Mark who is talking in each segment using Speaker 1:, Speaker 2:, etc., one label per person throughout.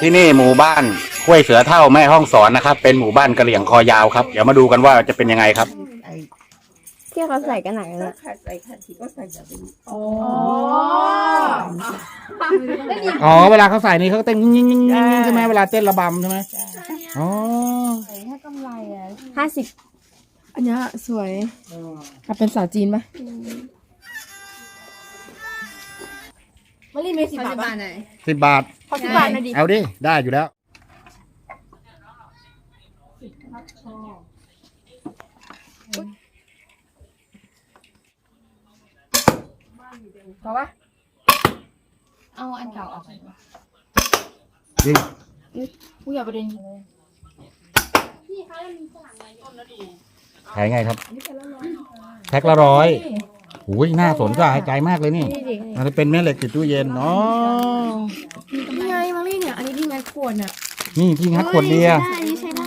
Speaker 1: ที่นี่หมู่บ้านห้วยเสือเท่าแม่ห้องสอนนะครับ เป็นหมู่บ้านกะเหลี่ยงคอยาวครับ เดี๋ยวมาดูกันว่าจะเป็นยังไงครับ
Speaker 2: ที่เขาใส่กันไหนนะ
Speaker 3: ค่ะใส่ค่ะที่ก็ใส่แบบนี้
Speaker 2: อ๋อ
Speaker 1: อ๋อเวลาเขาใส่นี่เขาก็เต้นยิ่งยิ่งยิ่งยิ่งใช่ไหมเวลาเต้นระบำใช่ไหมอ๋อ
Speaker 2: ใส่ให้กำไรอะห้าสิบ
Speaker 3: อันเนี้ยสวยอะเป็นสาวจีนปะ
Speaker 2: มะลิมีสิบบาทไหน
Speaker 1: สิบบาท
Speaker 2: ขอสิบบาทหน่อยดิ
Speaker 1: เอาดิ ได้อยู่แล้ว
Speaker 2: พอปะ
Speaker 3: เอาอันเก่าออกไป
Speaker 1: จริง
Speaker 3: กูอย่าประเด็น
Speaker 1: ขายไงครับ แพ็คละร้อยหูยน่าสนใจมากเลยนี่
Speaker 2: นี่ดิ
Speaker 1: มันจะเป็นแม่เหล็กติดตู้เย็นอ๋อ
Speaker 3: นี่ไงมาลี่เนี่ย อันนี้ที่ไงขวดน่ะ
Speaker 1: นี่ที่งัดขวดเบียร์
Speaker 2: ได้อันนี้ใช้ได้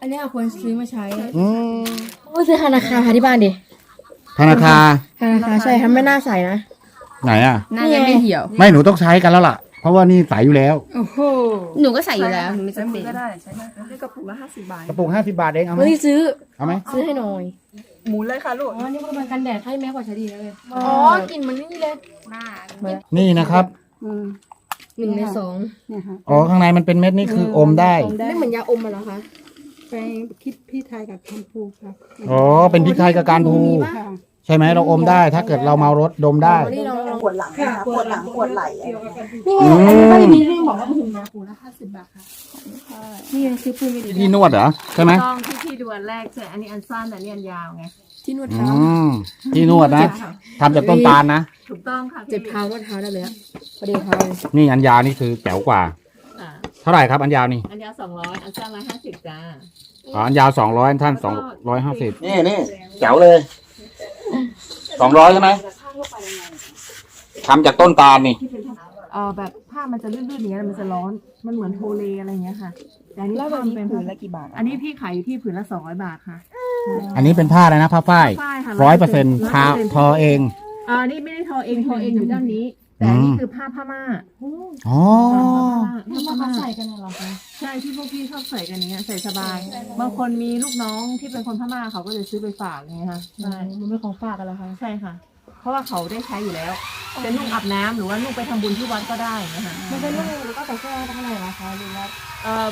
Speaker 3: อันเนี้ยควรซื้อมาใช้
Speaker 1: อืม
Speaker 3: โอ้ซื้อธนาคารที่บ้านดิ
Speaker 1: ธนาคาร
Speaker 3: ธนาคารใช่ทำไม่น่าใส่นะ
Speaker 1: ไหนอะ
Speaker 3: น่าจะไม่เหี่ยว
Speaker 1: ไม่หนูต้องใช้กันแล้วล่ะ เพราะว่านี่ใสอยู่แล้ว
Speaker 3: โอ้โห
Speaker 2: หนูก็ใส่อยู่แล้วหนูไม่
Speaker 4: ใช้
Speaker 2: จำ
Speaker 4: มื
Speaker 2: เป็
Speaker 4: อนก็ได้ใช้ได้นี่กระปุกละห้าสิบบาท
Speaker 1: กระปุกห้าสิบาทเองเอาไหม
Speaker 3: มาลี่ซื้อ
Speaker 1: เอาไหม
Speaker 3: ซื้อให้หน่อย
Speaker 4: หมุนเลยค่ะลูก
Speaker 3: อ๋อ นี่ก็เป็นกันแดดให้แม่กว่าใช้ดีแล้วเลย
Speaker 2: อ๋อกินมันนี่เลย
Speaker 1: นี่นะครับ
Speaker 3: หนึ่งในสอง
Speaker 4: เนี่ยค่ะ
Speaker 1: อ๋อ ข้างในมันเป็นเม็ดนี่คืออมได้
Speaker 3: ไม่เหมือนยาอมอะเหรอคะ
Speaker 4: ไปคิดพี่ไทยกับคำพูค่ะ
Speaker 1: อ๋อ เป็นพริกไทยกับการพู
Speaker 4: ค่ะ
Speaker 1: ใช่ไหมเราอมได้ ถ้าเกิดเราเมารถดมได้
Speaker 3: มาลี่ลองลอง
Speaker 4: ปวดหลังค่ะปวดหลังปวดไหล่อะไร
Speaker 3: นี่ไงอันนี้ก็มีเรื่องบอกว่ามันถึงยาปูละห้าสิบบาทค่ะนี่ไงซื้อปืนไม่ดี
Speaker 1: ที่นวดเหรอใช่ไหม
Speaker 5: ต้องที่พี่ดูอันแรกใช่อันนี้อันสั้นแต่อันนี้อันยาวไง
Speaker 3: ที่นวด
Speaker 1: อื
Speaker 3: เท้า
Speaker 1: มที่นวดนะทำจากต้นตาลนะ
Speaker 5: ถูกต้องค่ะพี่
Speaker 3: เจ็บเท้านวดเท้าได้เลยอะประเดี๋ยวเท้าเลย
Speaker 1: นี่อันยาวนี่คือแจ๋วกว่า
Speaker 5: อ่า
Speaker 1: เท่าไหร่ครับอันยาวนี่
Speaker 5: อันยาวสองร้อยอันสั้นร้อยห้าสิบจ้า
Speaker 1: อ๋ออันยาวสองร้อยอันท่านสองร้อยห้าสิบนี่นี่แจ๋วเลย สองร้อยใช่ไหมทำจากต้นตาลนี่
Speaker 5: เอ่อแบบผ้ามันจะลื่นๆอย่างเงี้ยมันจะร้อน มันเหมือนโทเลอะไรอย่างเงี้ยค่ะ แต่อันนี้
Speaker 4: แล้ววัน
Speaker 5: ทำ
Speaker 4: นี้
Speaker 5: เป็น
Speaker 4: ผืนละกี่บาท
Speaker 5: อันนี้พี่ขายอยู่ที่ผืนละสองร้อยบาทค่ะ
Speaker 1: อันนี้เป็นผ้าอะไรนะผ้าฝ้าย
Speaker 5: ฝ้ายค่ะ
Speaker 1: ร้อยเปอร์เซ็นต์ทาทอเอง
Speaker 5: อ่านี่ไม่ได้ทอเองทอเองอยู่ด้านนี้ แต่อันนี้คือผ้าพม่า
Speaker 1: อ๋อ
Speaker 3: นี่มาเขาใส่กันเหรอคะ
Speaker 5: ใช่ที่พวกพี่ชอบใส่กันอย่างเงี้ยใส่สบาย บางคนมีลูกน้องที่เป็นคนพม่าเขาก็จะซื้อไปฝากอย่างเงี้ยค่ะใช่
Speaker 3: มันเป็นของฝากกันเหรอคะ
Speaker 5: ใช่ค่ะ เพราะว่าเขาได้ใช้อยู่แล้วเป็นนุ่งอาบน้ำหรือว่านุ่งไปทำบุญที่วัดก็ได้นะคะ
Speaker 3: มันเป็นเรื่องแล้วก็แต่เสื้อข้างในเหรอคะหรือว่า
Speaker 5: เอ่อ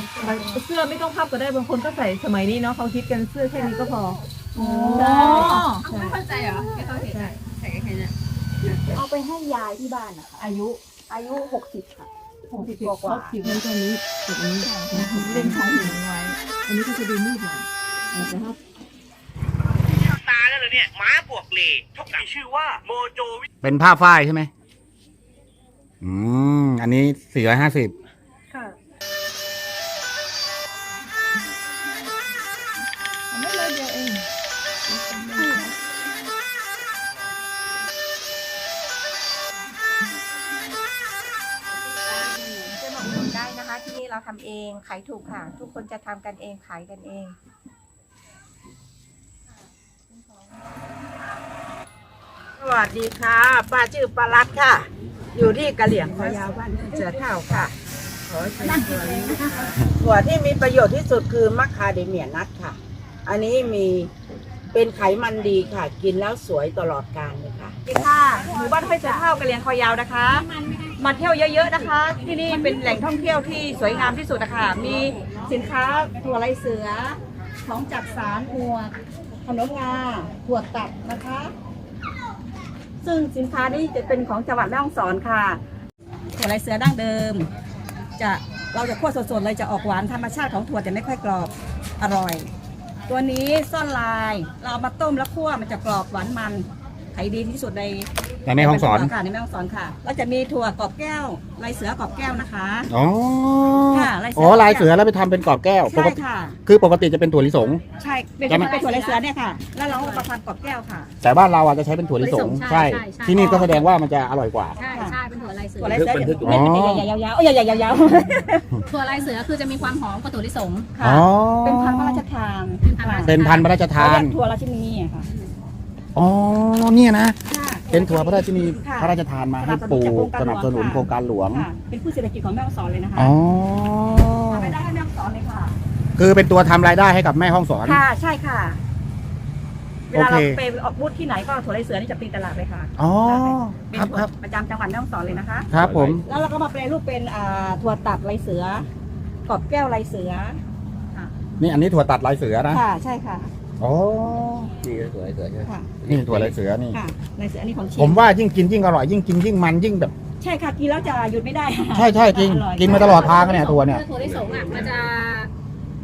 Speaker 5: เสื้อไม่ต้องพับก็ได้บางคนก็ใส่สมัยนี้เนาะเขาคิดกันเสื้อแค่นี้ก็พอใช่ใช่
Speaker 2: ไม่เข้าใจเหรอไม่เข้าใจใส่แค่นี้ เอาไปให้ยายที่บ้านนะคะ
Speaker 5: อายุ
Speaker 2: อายุหกสิบค่ะ
Speaker 5: หกสิบกว่าผิวในตัวนี้แบบนี้เล่นของผิวไว้ อันนี้ก็จะดูมืดหน่อยอาจจะครับ
Speaker 6: ตาแล้วเหรอเนี่ยม้าบวกเลเท่ากับชื่อว่าโมโจวิ
Speaker 1: เป็นผ้าฝ้ายใช่ไหมอืมอันนี้สี่ร้อยห้าสิบ
Speaker 4: ค่ะ
Speaker 3: ไม่เลยเดียวเอง
Speaker 7: เราทำเองขายถูกค่ะ ทุกคนจะทำกันเองขายกันเอง
Speaker 4: สวัสดีค่ะป้าชื่อปารัดค่ะ อยู่ที่กะเหลี่ยงคอยาวบ้านเสือเท่าค่ะขอเชิญชวนถั่วที่มีประโยชน์ที่สุดคือมัคคาเดเมียนัทค่ะ อันนี้มี เป็นไขมันดีค่ะ กินแล้วสวยตลอดกาลเลยค่ะ
Speaker 5: สวัสดีค่ะหมู่บ้านห้วยเสือเท่ากระเลียงคอยาวนะคะ มาเที่ยวเยอะๆนะคะ ที่นี่เป็นแหล่งท่องเที่ยวที่สวยงามที่สุดนะคะมีสินค้าถั่วลายเสือ ของจักสารหัวขนมงาถั่วตัดนะคะ ซึ่งสินค้านี้จะเป็นของจังหวัดแม่ฮ่องสอนค่ะถั่วลายเสือดั้งเดิม จะเราจะคั่วสดๆเลยจะออกหวานธรรมชาติของถั่วจะไม่ค่อยกรอบอร่อย ตัวนี้ซ่อนลายเราเอามาต้มแล้วคั่วมันจะกรอบหวานมันขายดีที่สุดใน
Speaker 1: ในแม่ห้องสอน
Speaker 5: ค่ะในแม่ฮ่องสอนค่ะแล้วจะมีถั่วกรอบแก้วลายเสือกรอบแก้วนะคะ
Speaker 1: อ๋อ
Speaker 5: ค่ะลายเสืออ๋
Speaker 1: อ๋อลายเสือแล้วไปทำเป็นกรอบแก้วป
Speaker 5: ใช่
Speaker 1: กติ
Speaker 5: ค่ะ
Speaker 1: คือปกติจะเป็นถั่วลิสง
Speaker 5: ใช่เป็น
Speaker 1: ใช่ไหม
Speaker 5: เป็นถั่วลายเสือเนี่ยค่ะ แล้วเราเอามาทำกรอบแก้วค่ะ
Speaker 1: แต่บ้านเราอาจจะใช้เป็นถั่วลิสงใช่ ที่นี่ก็แสดงว่ามันจะอร่อยกว่า
Speaker 2: ใช่ใช่เป็นถั่ว ลายเสือ
Speaker 5: ถั่วลายเสือ
Speaker 1: บันทึกอยู่
Speaker 5: เม็ดมันจะใหญ่ๆยาวๆเอ้ยใหญ่ๆยาว
Speaker 2: ถั่วลายเสือคือจะมีความหอมกว่าถั่วลิสง
Speaker 5: ๆค่ะ
Speaker 1: อ๋อ
Speaker 5: เป็นพันธุ์พระราชทาน
Speaker 2: เป็นพันธุ์
Speaker 1: เป็นพันธุ์พระราชทาน
Speaker 5: ถั่วราชินีอะค่ะ
Speaker 1: อ๋อ เนี่ยนะ
Speaker 5: ค่ะ
Speaker 1: เป็นถั่วพระราชินี
Speaker 5: ค่ะ
Speaker 1: พระราชทานมาให้ปลูกส
Speaker 5: สนั
Speaker 1: นับบส
Speaker 5: สนุ
Speaker 1: นุน
Speaker 5: น
Speaker 1: โครงการหลวง
Speaker 5: ค่ะ เป็นผู้เศรษฐกิจของแม่ฮ่องสอนเลยนะคะ
Speaker 1: อ๋อ
Speaker 5: ทำรายได้ให้แม่ฮ่องสอนเลยค่ะ
Speaker 1: คือเป็นตัวทำรายได้ให้กับแม่ห้องสอน
Speaker 5: ค่ะใช่ค่ะ เวลาเรา
Speaker 1: โอเค
Speaker 5: ไปออกบูธที่ไหนก็ถั่วไรเสือนี่จะตีตลาดเลยค่ะ
Speaker 1: อ๋อ
Speaker 5: เป็น
Speaker 1: ครับ
Speaker 5: ถั่ว
Speaker 1: ครับ
Speaker 5: ประจำจังหวัดแม่ฮ่องสอนเลยนะคะ
Speaker 1: ครับผม
Speaker 5: แล้วเราก็มาแปลรูปเป็นอ่าถั่วตัดไรเสือกรอบแก้วไรเสือ
Speaker 1: นี่อันนี้ถั่วตัดลายเสือนะ
Speaker 5: ค่ะใช่ค่ะ
Speaker 1: อ๋อ
Speaker 8: นี่ก็สวยสวยใช่ไหม
Speaker 5: ค่ะ
Speaker 1: นี่ถั่วลายเสือนี่
Speaker 5: ค่ะไรเสืออันนี้ของชิ
Speaker 1: ผมว่ายิ่งกินยิ่งอร่อยยิ่งกินยิ่งมันยิ่งแบบ
Speaker 5: ใช่ค่ะกินแล้วจะหยุดไม่ได้ค่ะ
Speaker 1: ใช่ใช่จริง
Speaker 5: ออย
Speaker 1: กินมาตลอดทางเนี่ยถั่วเนี่ย
Speaker 2: ถั่วลิสงอะมันจะ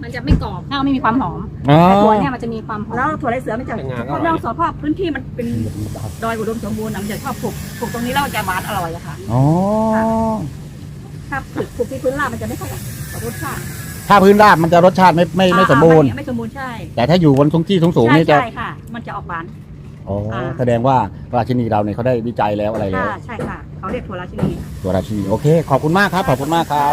Speaker 2: มันจะไม่กรอบถ้าไม่มีความหอม
Speaker 1: อ๋อ
Speaker 2: แต่ถั่วเนี่ยมันจะมีความหอม
Speaker 5: แล้วถั่วไรเสือมันจะเพราะแม่ฮ่องสอนเพราะพื้นที่มันเป็นดอยอุดมสมบูรณ์นะมันจะชอบปลูกปลูกตรงนี้แล้วมันจะหวานอร่อยอะค่ะ
Speaker 1: อ๋อ
Speaker 5: ถ้าปลูกปลูกที่พื้นราบมันจะไม่ค่อยกับรสชาติ
Speaker 1: ถ้าพื้นราบมันจะรสชาติไม่ไม่ไม่สมบูรณ์
Speaker 5: อ่าไม่สมบูรณ์ใช่
Speaker 1: แต่ถ้าอยู่บนทงที่สูงๆ
Speaker 5: ใช่
Speaker 1: นี่จะ
Speaker 5: ใช่ค่ะ มันจะออกหวาน
Speaker 1: อ๋อ
Speaker 5: อ่า
Speaker 1: แสดงว่าราชินีเราเนี่ยเขาได้วิจัยแล้วอะไรแล้ว
Speaker 5: ค่ะใช่ค่ะเขาเรียกถั่วราชินี
Speaker 1: ตัวราชินี โอเค ขอบคุณมากครับ ขอบคุณมากครับ